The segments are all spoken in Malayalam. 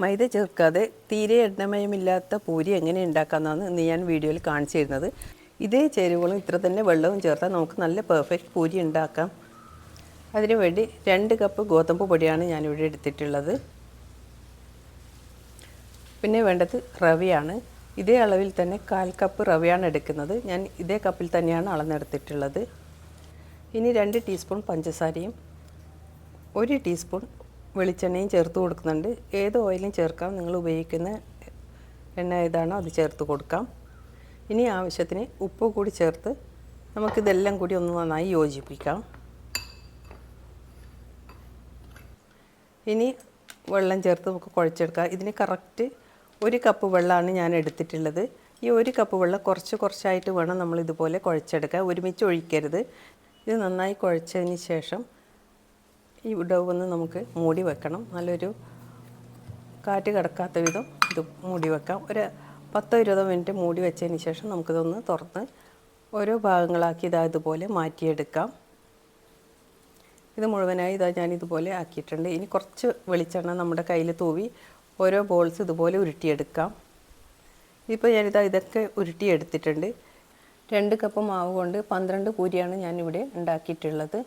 മൈദ ചേർക്കാതെ തീരെ എണ്ണമയമില്ലാത്ത പൂരി എങ്ങനെ ഉണ്ടാക്കാമെന്നാണ് ഇന്ന് ഞാൻ വീഡിയോയിൽ കാണിച്ചു തരുന്നത്. ഇതേ ചേരുവകളും ഇത്ര തന്നെ വെള്ളവും ചേർത്താൽ നമുക്ക് നല്ല പെർഫെക്റ്റ് പൂരി ഉണ്ടാക്കാം. അതിനുവേണ്ടി രണ്ട് കപ്പ് ഗോതമ്പ് പൊടിയാണ് ഞാനിവിടെ എടുത്തിട്ടുള്ളത്. പിന്നെ വേണ്ടത് റവയാണ്. ഇതേ അളവിൽ തന്നെ കാൽ കപ്പ് റവയാണ് എടുക്കുന്നത്. ഞാൻ ഇതേ കപ്പിൽ തന്നെയാണ് അളന്നെടുത്തിട്ടുള്ളത്. ഇനി രണ്ട് ടീസ്പൂൺ പഞ്ചസാരയും ഒരു ടീസ്പൂൺ വെളിച്ചെണ്ണയും ചേർത്ത് കൊടുക്കുന്നുണ്ട്. ഏത് ഓയിലും ചേർക്കാം. നിങ്ങൾ ഉപയോഗിക്കുന്ന എണ്ണ ഏതാണോ അത് ചേർത്ത് കൊടുക്കാം. ഇനി ആവശ്യത്തിന് ഉപ്പ് കൂടി ചേർത്ത് നമുക്കിതെല്ലാം കൂടി ഒന്ന് നന്നായി യോജിപ്പിക്കാം. ഇനി വെള്ളം ചേർത്ത് നമുക്ക് കുഴച്ചെടുക്കാം. ഇതിന് കറക്റ്റ് ഒരു കപ്പ് വെള്ളമാണ് ഞാൻ എടുത്തിട്ടുള്ളത്. ഈ ഒരു കപ്പ് വെള്ളം കുറച്ച് കുറച്ചായിട്ട് വേണം നമ്മൾ ഇതുപോലെ കുഴച്ചെടുക്കാൻ. ഒരുമിച്ച് ഒഴിക്കരുത്. ഇത് നന്നായി കുഴച്ചതിന് ശേഷം ഈ ഡവ് ഒന്ന് നമുക്ക് മൂടി വെക്കണം. നല്ലൊരു കാറ്റ് കിടക്കാത്ത വിധം ഇത് മൂടി വെക്കാം. ഒരു പത്തോ ഇരുപതോ മിനിറ്റ് മൂടി വെച്ചതിന് ശേഷം നമുക്കിതൊന്ന് തുറന്ന് ഓരോ ഭാഗങ്ങളാക്കി ഇതാ ഇതുപോലെ മാറ്റിയെടുക്കാം. ഇത് മുഴുവനായി ഇതാ ഞാൻ ഇതുപോലെ ആക്കിയിട്ടുണ്ട്. ഇനി കുറച്ച് വെളിച്ചെണ്ണ നമ്മുടെ കയ്യിൽ തൂവി ഓരോ ബോൾസ് ഇതുപോലെ ഉരുട്ടിയെടുക്കാം. ഇപ്പോൾ ഞാനിതാ ഇതൊക്കെ ഉരുട്ടിയെടുത്തിട്ടുണ്ട്. രണ്ട് കപ്പ് മാവ് കൊണ്ട് പന്ത്രണ്ട് പൂരിയാണ് ഞാനിവിടെ ഉണ്ടാക്കിയിട്ടുള്ളത്.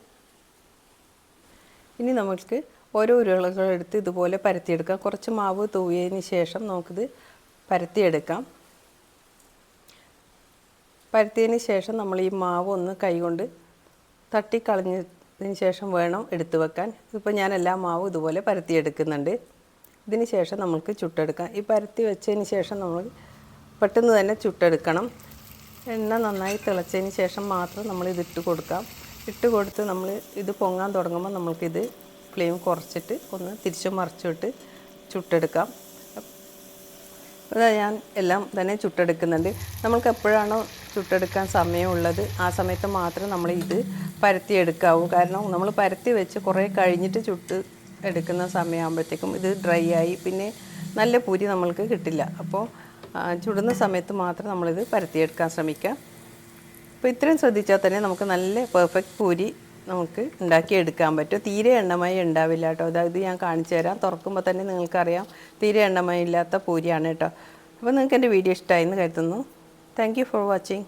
ഇനി നമുക്ക് ഓരോ ഉരുളകളെടുത്ത് ഇതുപോലെ പരത്തിയെടുക്കാം. കുറച്ച് മാവ് തൂവിയതിന് ശേഷം നമുക്കിത് പരത്തിയെടുക്കാം. പരത്തിയതിന് ശേഷം നമ്മൾ ഈ മാവ് ഒന്ന് കൈകൊണ്ട് തട്ടിക്കളഞ്ഞതിന് ശേഷം വേണം എടുത്തു വെക്കാൻ. ഇപ്പോൾ ഞാൻ എല്ലാ മാവ് ഇതുപോലെ പരത്തിയെടുക്കുന്നുണ്ട്. ഇതിന് ശേഷം നമുക്ക് ചുട്ടെടുക്കാം. ഈ പരത്തി വെച്ചതിന് ശേഷം നമ്മൾ പെട്ടെന്ന് തന്നെ ചുട്ടെടുക്കണം. എണ്ണ നന്നായി തിളച്ചതിന് ശേഷം മാത്രം നമ്മൾ ഇതിട്ട് കൊടുക്കാം. ഇട്ട് കൊടുത്ത് നമ്മൾ ഇത് പൊങ്ങാൻ തുടങ്ങുമ്പോൾ നമ്മൾക്കിത് ഫ്ലെയിം കുറച്ചിട്ട് ഒന്ന് തിരിച്ചു മറിച്ചിട്ട് ചുട്ടെടുക്കാം. അതാ ഞാൻ എല്ലാം തന്നെ ചുട്ടെടുക്കുന്നുണ്ട്. നമ്മൾക്ക് എപ്പോഴാണോ ചുട്ടെടുക്കാൻ സമയമുള്ളത് ആ സമയത്ത് മാത്രം നമ്മൾ ഇത് പരത്തി എടുക്കാവൂ കാരണം നമ്മൾ പരത്തി വെച്ച് കുറേ കഴിഞ്ഞിട്ട് ചുട്ട് എടുക്കുന്ന സമയമാകുമ്പോഴത്തേക്കും ഇത് ഡ്രൈ ആയി പിന്നെ നല്ല പൂരി നമ്മൾക്ക് കിട്ടില്ല. അപ്പോൾ ചുടുന്ന സമയത്ത് മാത്രം നമ്മളിത് പരത്തിയെടുക്കാൻ ശ്രമിക്കാം. അപ്പോൾ ഇത്രയും ശ്രദ്ധിച്ചാൽ തന്നെ നമുക്ക് നല്ല പെർഫെക്റ്റ് പൂരി നമുക്ക് ഉണ്ടാക്കിയെടുക്കാൻ പറ്റും. തീരെ എണ്ണമയം ഉണ്ടാവില്ല കേട്ടോ. അതായത് ഞാൻ കാണിച്ചു തരാം. തുറക്കുമ്പോൾ തന്നെ നിങ്ങൾക്കറിയാം. തീരെ എണ്ണമയം ഇല്ലാത്ത പൂരിയാണ് കേട്ടോ. അപ്പോൾ നിങ്ങൾക്ക് എന്റെ വീഡിയോ ഇഷ്ടമായി എന്ന് കരുതുന്നു. Thank you for watching